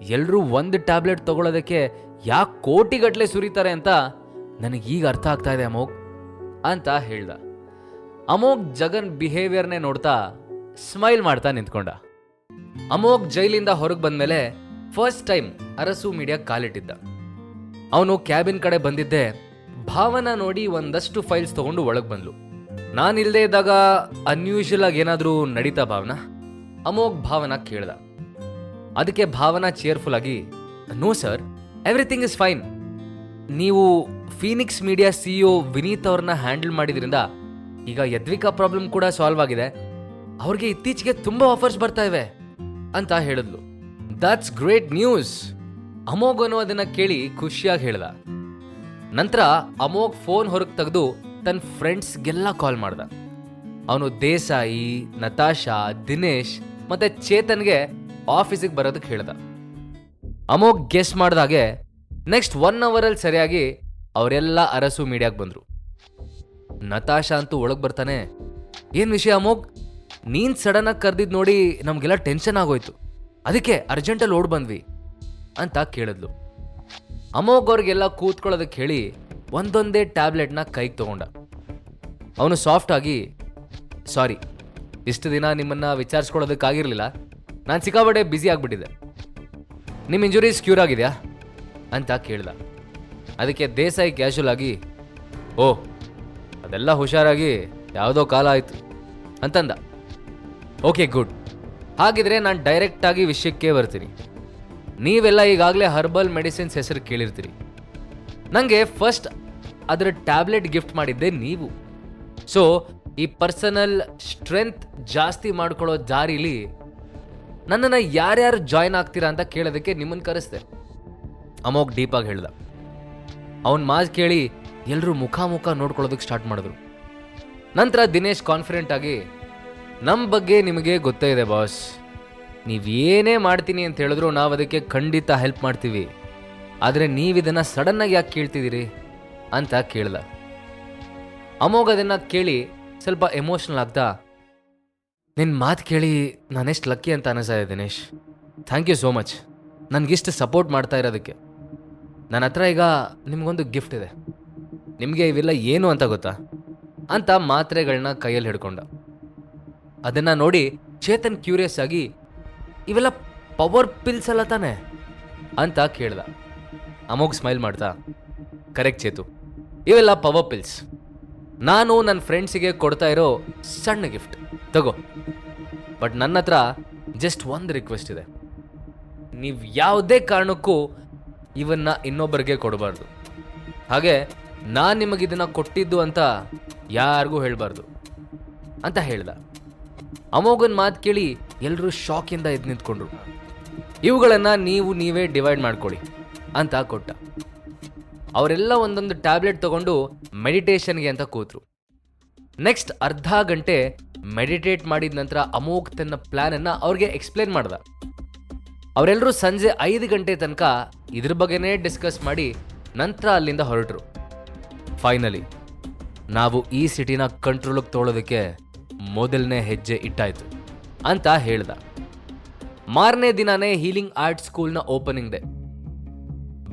ಎಲ್ಲರೂ ಒಂದು ಟ್ಯಾಬ್ಲೆಟ್ ತಗೊಳ್ಳೋದಕ್ಕೆ ಯಾಕೆ ಕೋಟಿಗಟ್ಟಲೆ ಸುರಿತಾರೆ ಅಂತ ನನಗೆ ಈಗ ಅರ್ಥ ಆಗ್ತಾ ಇದೆ ಅಮೋಘ್ ಅಂತ ಹೇಳ್ದ. ಅಮೋಘ್ ಜಗನ್ ಬಿಹೇವಿಯರ್ನೇ ನೋಡ್ತಾ ಸ್ಮೈಲ್ ಮಾಡ್ತಾ ನಿಂತ್ಕೊಂಡ. ಅಮೋಘ್ ಜೈಲಿಂದ ಹೊರಗೆ ಬಂದಮೇಲೆ ಫಸ್ಟ್ ಟೈಮ್ ಅರಸು ಮೀಡಿಯಾ ಕಾಲಿಟ್ಟಿದ್ದ. ಅವನು ಕ್ಯಾಬಿನ್ ಕಡೆ ಬಂದಿದ್ದೆ ಭಾವನ ನೋಡಿ ಒಂದಷ್ಟು ಫೈಲ್ಸ್ ತಗೊಂಡು ಒಳಗೆ ಬಂದ್ಲು. ನಾನಿಲ್ಲದೆ ಇದ್ದಾಗ ಅನ್ಯೂಶುವಲ್ ಆಗಿ ಏನಾದರೂ ನಡೀತಾ ಭಾವನಾ? ಅಮೋಘ್ ಭಾವನ ಕೇಳ್ದ. ಅದಕ್ಕೆ ಭಾವನಾ ಚೇರ್ಫುಲ್ ಆಗಿ no sir everything is fine ನೀವು ಫೀನಿಕ್ಸ್ ಮೀಡಿಯಾ ಸಿಇಒ ವಿನೀತ್ ಅವ್ರನ್ನ ಹ್ಯಾಂಡಲ್ ಮಾಡಿದ್ರಿಂದ ಈಗ ಯದ್ವಿಕಾ ಪ್ರಾಬ್ಲಮ್ ಕೂಡ ಸಾಲ್ವ್ ಆಗಿದೆ. ಅವ್ರಿಗೆ ಇತ್ತೀಚೆಗೆ ತುಂಬಾ ಆಫರ್ಸ್ ಬರ್ತಾ ಇವೆ ಅಂತ ಹೇಳಿದ್ಲು. ದಟ್ಸ್ ಗ್ರೇಟ್ ನ್ಯೂಸ್ ಅಮೋಘ್ ಅನ್ನೋದನ್ನ ಕೇಳಿ ಖುಷಿಯಾಗಿ ಹೇಳ್ದ. ನಂತರ ಅಮೋಘ್ ಫೋನ್ ಹೊರಗೆ ತೆಗೆದು ತನ್ನ ಫ್ರೆಂಡ್ಸ್ಗೆಲ್ಲ ಕಾಲ್ ಮಾಡ್ದ. ಅವನು ದೇಸಾಯಿ, ನತಾಶಾ, ದಿನೇಶ್ ಮತ್ತೆ ಚೇತನ್ಗೆ ಆಫೀಸಿಗೆ ಬರೋದಕ್ಕೆ ಹೇಳ್ದ. ಅಮೋಗ್ ಗೆಸ್ಟ್ ಮಾಡಿದಾಗೆ ನೆಕ್ಸ್ಟ್ ಒನ್ ಅವರಲ್ಲಿ ಸರಿಯಾಗಿ ಅವರೆಲ್ಲ ಅರಸು ಮೀಡಿಯಾಗೆ ಬಂದರು. ನತಾಶಾ ಅಂತೂ ಒಳಗೆ ಬರ್ತಾನೆ, ಏನು ವಿಷಯ ಅಮೋಗ್ ನೀನು ಸಡನ್ನಾಗಿ ಕರೆದಿದ್ದು ನೋಡಿ ನಮಗೆಲ್ಲ ಟೆನ್ಷನ್ ಆಗೋಯ್ತು. ಅದಕ್ಕೆ ಅರ್ಜೆಂಟಲ್ಲಿ ಓಡ್ ಬಂದ್ವಿ ಅಂತ ಕೇಳಿದ್ಲು. ಅಮೋಗ್ ಅವ್ರಿಗೆಲ್ಲ ಕೂತ್ಕೊಳ್ಳೋದಕ್ಕೆ ಹೇಳಿ ಒಂದೊಂದೇ ಟ್ಯಾಬ್ಲೆಟ್ನ ಕೈಗೆ ತಗೊಂಡ. ಅವನು ಸಾಫ್ಟ್ ಆಗಿ ಸಾರಿ ಇಷ್ಟು ದಿನ ನಿಮ್ಮನ್ನು ವಿಚಾರಿಸ್ಕೊಳ್ಳೋದಕ್ಕಾಗಿರಲಿಲ್ಲ. ನಾನು ಸಿಕ್ಕಾಪಟ್ಟೆ ಬ್ಯುಸಿ ಆಗಿಬಿಟ್ಟಿದ್ದೆ. ನಿಮ್ಮ ಇಂಜುರೀಸ್ ಕ್ಯೂರ್ ಆಗಿದೆಯಾ? ಅಂತ ಕೇಳ್ದ. ಅದಕ್ಕೆ ದೇಸಾಯಿ ಕ್ಯಾಶುವಲ್ ಆಗಿ, ಓ, ಅದೆಲ್ಲ ಹುಷಾರಾಗಿ ಯಾವುದೋ ಕಾಲ ಆಯಿತು ಅಂತಂದ. ಓಕೆ ಗುಡ್ ಹಾಗಿದ್ರೆ ನಾನು ಡೈರೆಕ್ಟಾಗಿ ವಿಷಯಕ್ಕೆ ಬರ್ತೀನಿ. ನೀವೆಲ್ಲ ಈಗಾಗಲೇ ಹರ್ಬಲ್ ಮೆಡಿಸಿನ್ಸ್ ಹೆಸರು ಕೇಳಿರ್ತೀರಿ. ನನಗೆ ಫಸ್ಟ್ ಅದರ ಟ್ಯಾಬ್ಲೆಟ್ ಗಿಫ್ಟ್ ಮಾಡಿದ್ದೆ ನೀವು. ಸೊ ಈ ಪರ್ಸನಲ್ ಸ್ಟ್ರೆಂತ್ ಜಾಸ್ತಿ ಮಾಡ್ಕೊಳ್ಳೋ ದಾರಿಲಿ ನನ್ನನ್ನು ಯಾರ್ಯಾರು ಜಾಯ್ನ್ ಆಗ್ತೀರಾ ಅಂತ ಕೇಳೋದಕ್ಕೆ ನಿಮ್ಮನ್ನು ಕರೆಸ್ದೆ. ಅಮೋಗ್ ಡೀಪಾಗಿ ಹೇಳ್ದ. ಅವನ ಮಾತು ಕೇಳಿ ಎಲ್ಲರೂ ಮುಖಾಮುಖ ಮುಖ ನೋಡ್ಕೊಳ್ಳೋದಕ್ಕೆ ಸ್ಟಾರ್ಟ್ ಮಾಡಿದ್ರು. ನಂತರ ದಿನೇಶ್ ಕಾನ್ಫಿಡೆಂಟ್ ಆಗಿ ನಮ್ಮ ಬಗ್ಗೆ ನಿಮಗೆ ಗೊತ್ತೇ ಇದೆ ಬಾಸ್ ನೀವೇನೇ ಮಾಡ್ತೀನಿ ಅಂತ ಹೇಳಿದ್ರು ನಾವು ಅದಕ್ಕೆ ಖಂಡಿತ ಹೆಲ್ಪ್ ಮಾಡ್ತೀವಿ. ಆದರೆ ನೀವಿದನ್ನು ಸಡನ್ನಾಗಿ ಯಾಕೆ ಕೇಳ್ತಿದ್ದೀರಿ? ಅಂತ ಕೇಳ್ದ. ಅಮೋಘ್ ಅದನ್ನು ಕೇಳಿ ಸ್ವಲ್ಪ ಎಮೋಷ್ನಲ್ ಆಗ್ತಾ ನಿನ್ನ ಮಾತು ಕೇಳಿ ನಾನೆಷ್ಟು ಲಕ್ಕಿ ಅಂತ ಅನಿಸ್ತಾ Dinesh. Thank you so much ನನಗಿಷ್ಟು support ಮಾಡ್ತಾ ಇರೋದಕ್ಕೆ. ನನ್ನ ಹತ್ರ ಈಗ ನಿಮಗೊಂದು ಗಿಫ್ಟ್ ಇದೆ. ನಿಮಗೆ ಇವೆಲ್ಲ ಏನು ಅಂತ ಗೊತ್ತಾ? ಅಂತ ಮಾತ್ರೆಗಳನ್ನ ಕೈಯಲ್ಲಿ ಹಿಡ್ಕೊಂಡ. ಅದನ್ನು ನೋಡಿ ಚೇತನ್ ಕ್ಯೂರಿಯಸ್ ಆಗಿ, ಇವೆಲ್ಲ ಪವರ್ ಪಿಲ್ಸ್ ಅಲ್ಲ ತಾನೆ? ಅಂತ ಕೇಳ್ದ. ಅಮೋಗ್ ಸ್ಮೈಲ್ ಮಾಡ್ತಾ ಕರೆಕ್ಟ್ ಚೇತು. ಇವೆಲ್ಲ ಪವರ್ ಪಿಲ್ಸ್ ನಾನು ನನ್ನ ಫ್ರೆಂಡ್ಸಿಗೆ ಕೊಡ್ತಾ ಇರೋ ಸಣ್ಣ ಗಿಫ್ಟ್ ತಗೋ. ಬಟ್ ನನ್ನ ಹತ್ರ ಜಸ್ಟ್ ಒಂದು ರಿಕ್ವೆಸ್ಟ್ ಇದೆ. ನೀವು ಯಾವುದೇ ಕಾರಣಕ್ಕೂ ಇವನ್ನ ಇನ್ನೊಬ್ಬರಿಗೆ ಕೊಡಬಾರ್ದು. ಹಾಗೆ ನಾನು ನಿಮಗೆ ಇದನ್ನು ಕೊಟ್ಟಿದ್ದು ಅಂತ ಯಾರಿಗೂ ಹೇಳಬಾರ್ದು ಅಂತ ಹೇಳ್ದ. ಅಮೋಘನ್ ಮಾತು ಕೇಳಿ ಎಲ್ಲರೂ ಶಾಕಿಂದ ಎದ್ದು ನಿಂತ್ಕೊಂಡ್ರು. ಇವುಗಳನ್ನು ನೀವು ನೀವೇ ಡಿವೈಡ್ ಮಾಡ್ಕೊಳ್ಳಿ ಅಂತ ಕೊಟ್ಟ. ಅವರೆಲ್ಲ ಒಂದೊಂದು ಟ್ಯಾಬ್ಲೆಟ್ ತಗೊಂಡು ಮೆಡಿಟೇಷನ್ಗೆ ಅಂತ ಕೂತ್ರು. ನೆಕ್ಸ್ಟ್ ಅರ್ಧ ಗಂಟೆ ಮೆಡಿಟೇಟ್ ಮಾಡಿದ ನಂತರ ಅಮೋಘ್ ತನ್ನ ಪ್ಲಾನ್ ಅನ್ನ ಅವ್ರಿಗೆ ಎಕ್ಸ್ಪ್ಲೇನ್ ಮಾಡ್ದ. ಅವರೆಲ್ಲರೂ ಸಂಜೆ ಐದು ಗಂಟೆ ತನಕ ಇದ್ರ ಬಗ್ಗೆನೇ ಡಿಸ್ಕಸ್ ಮಾಡಿ ನಂತರ ಅಲ್ಲಿಂದ ಹೊರಟರು. ಫೈನಲಿ, ನಾವು ಈ ಸಿಟಿನ ಕಂಟ್ರೋಲಿಗೆ ತೋಳೋದಕ್ಕೆ ಮೊದಲನೇ ಹೆಜ್ಜೆ ಇಟ್ಟಾಯ್ತು ಅಂತ ಹೇಳ್ದ. ಮಾರನೇ ದಿನಾನೇ ಹೀಲಿಂಗ್ ಆರ್ಟ್ ಸ್ಕೂಲ್ನ ಓಪನಿಂಗ್ ಡೇ.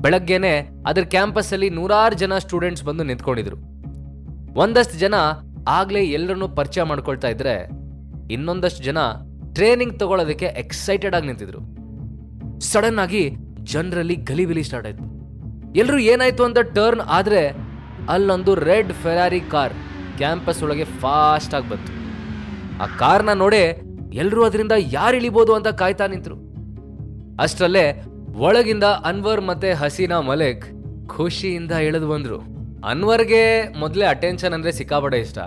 ಬೆಳಗ್ಗೆನೆ ಅದರ ಕ್ಯಾಂಪಸ್ಸಲ್ಲಿ ನೂರಾರು ಜನ ಸ್ಟೂಡೆಂಟ್ಸ್ ಬಂದು ನಿಂತ್ಕೊಂಡಿದ್ರು. ಒಂದಷ್ಟು ಜನ ಆಗ್ಲೇ ಎಲ್ಲರನ್ನೂ ಪರಿಚಯ ಮಾಡ್ಕೊಳ್ತಾ ಇದ್ರೆ ಇನ್ನೊಂದಷ್ಟು ಜನ ಟ್ರೈನಿಂಗ್ ತಗೊಳ್ಳೋದಕ್ಕೆ ಎಕ್ಸೈಟೆಡ್ ಆಗಿ ನಿಂತಿದ್ರು. ಸಡನ್ ಆಗಿ ಜನರಲ್ಲಿ ಗಲಿಬಿಲಿ ಸ್ಟಾರ್ಟ್ ಆಯ್ತು. ಎಲ್ಲರೂ ಏನಾಯ್ತು ಅಂತ ಟರ್ನ್ ಆದ್ರೆ ಅಲ್ಲೊಂದು ರೆಡ್ ಫೆರಾರಿ ಕಾರ್ ಕ್ಯಾಂಪಸ್ ಒಳಗೆ ಫಾಸ್ಟ್ ಆಗಿ ಬಂತು. ಆ ಕಾರ್ನ ನೋಡಿ ಎಲ್ಲರೂ ಅದರಿಂದ ಯಾರು ಇಳಿಬೋದು ಅಂತ ಕಾಯ್ತಾ ನಿಂತರು. ಅಷ್ಟರಲ್ಲೇ ಒಳಗಿಂದ ಅನ್ವರ್ ಮತ್ತೆ ಹಸೀನಾ ಮಲೇಕ್ ಖುಷಿಯಿಂದ ಇಳಿದು ಬಂದ್ರು. ಅನ್ವರ್ಗೆ ಮೊದಲೇ ಅಟೆನ್ಷನ್ ಅಂದರೆ ಸಿಕ್ಕಾಪಡೆ ಇಷ್ಟ.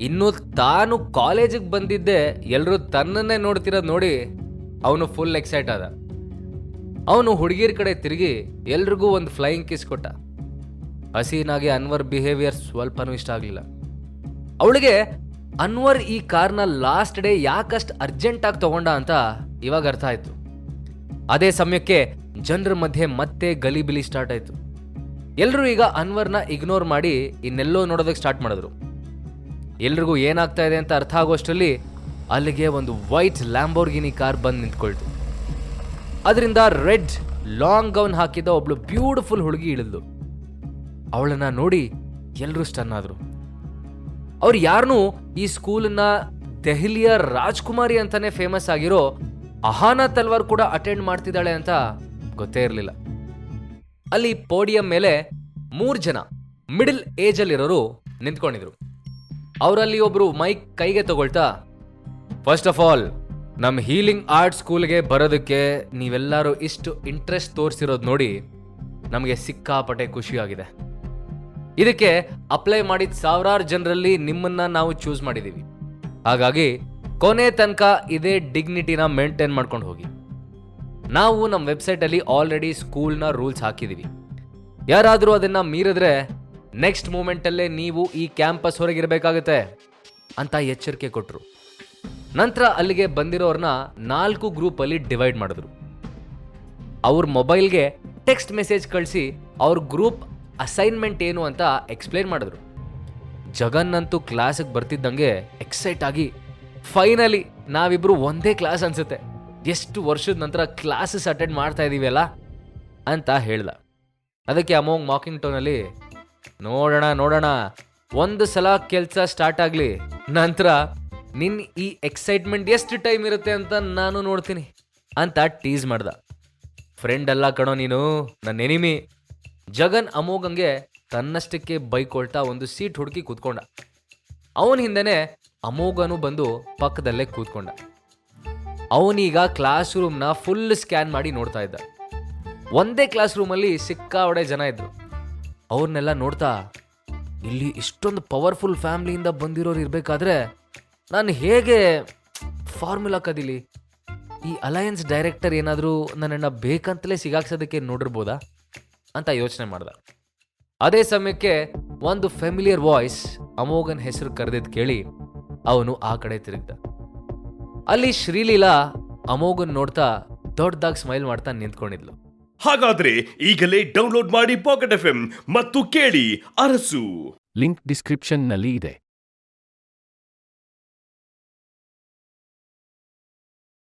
ಇನ್ನು ತಾನು ಕಾಲೇಜಿಗೆ ಬಂದಿದ್ದೆ ಎಲ್ಲರೂ ತನ್ನನ್ನೇ ನೋಡ್ತಿರೋದು ನೋಡಿ ಅವನು ಫುಲ್ ಎಕ್ಸೈಟ್ ಆದ. ಅವನು ಹುಡುಗಿರ ಕಡೆ ತಿರುಗಿ ಎಲ್ರಿಗೂ ಒಂದು ಫ್ಲೈಯಿಂಗ್ ಕಿಸ್ ಕೊಟ್ಟ. ಹಸೀನಾಗಿ ಅನ್ವರ್ ಬಿಹೇವಿಯರ್ ಸ್ವಲ್ಪನೂ ಇಷ್ಟ ಆಗಲಿಲ್ಲ. ಅವಳಿಗೆ ಅನ್ವರ್ ಈ ಕಾರ್ನ ಲಾಸ್ಟ್ ಡೇ ಯಾಕಷ್ಟು ಅರ್ಜೆಂಟಾಗಿ ತಗೊಂಡ ಅಂತ ಇವಾಗ ಅರ್ಥ ಆಯಿತು. ಅದೇ ಸಮಯಕ್ಕೆ ಜನರ ಮಧ್ಯೆ ಮತ್ತೆ ಗಲಿಬಿಲಿ ಸ್ಟಾರ್ಟ್ ಆಯ್ತು. ಎಲ್ಲರೂ ಈಗ ಅನ್ವರ್ನ ಇಗ್ನೋರ್ ಮಾಡಿ ಇನ್ನೆಲ್ಲೋ ನೋಡೋದಕ್ಕೆ ಸ್ಟಾರ್ಟ್ ಮಾಡಿದ್ರು. ಎಲ್ರಿಗೂ ಏನಾಗ್ತಾ ಇದೆ ಅಂತ ಅರ್ಥ ಆಗೋಷ್ಟರಲ್ಲಿ ಅಲ್ಲಿಗೆ ಒಂದು ವೈಟ್ ಲ್ಯಾಂಬೋರ್ಗಿನಿ ಕಾರ್ ಬಂದು ನಿಂತ್ಕೊಳ್ತು. ಅದರಿಂದ ರೆಡ್ ಲಾಂಗ್ ಗೌನ್ ಹಾಕಿದ್ದ ಒಬ್ಳು ಬ್ಯೂಟಿಫುಲ್ ಹುಡುಗಿ ಇಳಿದ್ಲು. ಅವಳನ್ನ ನೋಡಿ ಎಲ್ಲರೂ ಸ್ಟನ್ ಆದ್ರು. ಅವ್ರು ಯಾರನ್ನೂ ಈ ಸ್ಕೂಲನ್ನ ದೆಹಲಿಯ ರಾಜ್ಕುಮಾರಿ ಅಂತಾನೆ ಫೇಮಸ್ ಆಗಿರೋ ಅಹಾನಾ ತಲ್ವಾರ್ ಕೂಡ ಅಟೆಂಡ್ ಮಾಡ್ತಿದ್ದಾಳೆ ಅಂತ ಗೊತ್ತೇ ಇರಲಿಲ್ಲ. ಅಲ್ಲಿ ಪೋಡಿಯಂ ಮೇಲೆ ಮೂರು ಜನ ಮಿಡಲ್ ಏಜ್ ಅಲ್ಲಿರೋರು ನಿಂತ್ಕೊಂಡಿದ್ರು. ಅವರಲ್ಲಿ ಒಬ್ರು ಮೈಕ್ ಕೈಗೆ ತಗೊಳ್ತಾ ಫಸ್ಟ್ ಆಫ್ ಆಲ್ ನಮ್ಮ ಹೀಲಿಂಗ್ ಆರ್ಟ್ ಸ್ಕೂಲ್ಗೆ ಬರೋದಕ್ಕೆ ನೀವೆಲ್ಲರೂ ಇಷ್ಟು ಇಂಟ್ರೆಸ್ಟ್ ತೋರಿಸಿರೋದು ನೋಡಿ ನಮಗೆ ಸಿಕ್ಕಾಪಟ್ಟೆ ಖುಷಿಯಾಗಿದೆ. ಇದಕ್ಕೆ ಅಪ್ಲೈ ಮಾಡಿದ ಸಾವಿರಾರು ಜನರಲ್ಲಿ ನಿಮ್ಮನ್ನ ನಾವು ಚೂಸ್ ಮಾಡಿದ್ದೀವಿ ಹಾಗಾಗಿ ಕೊನೆ ತನಕ ಇದೇ ಡಿಗ್ನಿಟಿನ ಮೇಂಟೈನ್ ಮಾಡ್ಕೊಂಡು ಹೋಗಿ. ನಾವು ನಮ್ಮ ವೆಬ್ಸೈಟಲ್ಲಿ ಆಲ್ರೆಡಿ ಸ್ಕೂಲ್ನ ರೂಲ್ಸ್ ಹಾಕಿದ್ದೀವಿ ಯಾರಾದರೂ ಅದನ್ನು ಮೀರಿದ್ರೆ ನೆಕ್ಸ್ಟ್ ಮೂಮೆಂಟಲ್ಲೇ ನೀವು ಈ ಕ್ಯಾಂಪಸ್ ಹೊರಗಿರಬೇಕಾಗುತ್ತೆ ಅಂತ ಎಚ್ಚರಿಕೆ ಕೊಟ್ಟರು ನಂತರ ಅಲ್ಲಿಗೆ ಬಂದಿರೋರನ್ನ ನಾಲ್ಕು ಗ್ರೂಪಲ್ಲಿ ಡಿವೈಡ್ ಮಾಡಿದ್ರು. ಅವ್ರ ಮೊಬೈಲ್ಗೆ ಟೆಕ್ಸ್ಟ್ ಮೆಸೇಜ್ ಕಳಿಸಿ ಅವ್ರ ಗ್ರೂಪ್ ಅಸೈನ್ಮೆಂಟ್ ಏನು ಅಂತ ಎಕ್ಸ್ಪ್ಲೇನ್ ಮಾಡಿದ್ರು. ಜಗನ್ನಂತೂ ಕ್ಲಾಸಿಗೆ ಬರ್ತಿದ್ದಂಗೆ ಎಕ್ಸೈಟ್ ಆಗಿ ಫೈನಲಿ ನಾವಿಬ್ಬರು ಒಂದೇ ಕ್ಲಾಸ್ ಅನ್ಸುತ್ತೆ. ಎಷ್ಟು ವರ್ಷದ ನಂತರ ಕ್ಲಾಸಸ್ ಅಟೆಂಡ್ ಮಾಡ್ತಾ ಇದ್ದೀವಲ್ಲ ಅಂತ ಹೇಳ್ದ. ಅದಕ್ಕೆ ಅಮೋಂಗ್ ಮಾಕಿಂಗ್ ಟೋನಲ್ಲಿ ನೋಡೋಣ ನೋಡೋಣ, ಒಂದು ಸಲ ಕೆಲಸ ಸ್ಟಾರ್ಟ್ ಆಗಲಿ, ನಂತರ ನಿನ್ನ ಈ ಎಕ್ಸೈಟ್ಮೆಂಟ್ ಎಷ್ಟು ಟೈಮ್ ಇರುತ್ತೆ ಅಂತ ನಾನು ನೋಡ್ತೀನಿ, ಅಂತ ಟೀಸ್ ಮಾಡ್ದ. ಫ್ರೆಂಡ್ ಅಲ್ಲ ಕಣೋ ನೀನು ನನ್ನ ಎನಿಮಿ ಜಗನ್ ಅಮೋಘಂಗೆ ತನ್ನಷ್ಟಕ್ಕೆ ಬೈಕೊಳ್ತಾ ಒಂದು ಸೀಟ್ ಹುಡುಕಿ ಕೂತ್ಕೊಂಡ. ಅವನ ಹಿಂದೆನೆ ಅಮೋಘನು ಬಂದು ಪಕ್ಕದಲ್ಲೇ ಕೂತ್ಕೊಂಡ. ಅವನೀಗ ಕ್ಲಾಸ್ ರೂಮ್ನ ಫುಲ್ ಸ್ಕ್ಯಾನ್ ಮಾಡಿ ನೋಡ್ತಾ ಇದ್ದ. ಒಂದೇ ಕ್ಲಾಸ್ ರೂಮಲ್ಲಿ ಸಿಕ್ಕಾವಡೆ ಜನ ಇದ್ರು. ಅವ್ರನ್ನೆಲ್ಲ ನೋಡ್ತಾ, ಇಲ್ಲಿ ಇಷ್ಟೊಂದು ಪವರ್ಫುಲ್ ಫ್ಯಾಮ್ಲಿಯಿಂದ ಬಂದಿರೋರು ಇರಬೇಕಾದ್ರೆ ನಾನು ಹೇಗೆ ಫಾರ್ಮುಲಾ ಕದಿಲಿ? ಈ ಅಲಯನ್ಸ್ ಡೈರೆಕ್ಟರ್ ಏನಾದರೂ ನನ್ನನ್ನು ಬೇಕಂತಲೇ ಸಿಗಾಕ್ಸೋದಕ್ಕೆ ನೋಡಿರ್ಬೋದಾ? ಅಂತ ಯೋಚನೆ ಮಾಡ್ದ. ಅದೇ ಸಮಯಕ್ಕೆ ಒಂದು ಫೆಮಿಲಿಯರ್ ವಾಯ್ಸ್ ಅಮೋಘನ್ ಹೆಸರು ಕರೆದಿದ್ದು ಕೇಳಿ ಅವನು ಆ ಕಡೆ ತಿರುಗ್ದ. ಅಲ್ಲಿ ಶ್ರೀಲೀಲಾ ಅಮೋಘನ್ ನೋಡ್ತಾ ದೊಡ್ಡದಾಗಿ ಸ್ಮೈಲ್ ಮಾಡ್ತಾ ನಿಂತ್ಕೊಂಡಿದ್ಲು. ಹಾಗಾದ್ರೆ ಈಗಲೇ ಡೌನ್ಲೋಡ್ ಮಾಡಿ ಪಾಕೆಟ್ ಎಫ್ ಮತ್ತು ಕೇಳಿ ಅರಸು. ಲಿಂಕ್ ಡಿಸ್ಕ್ರಿಪ್ಷನ್ನಲ್ಲಿ ಇದೆ.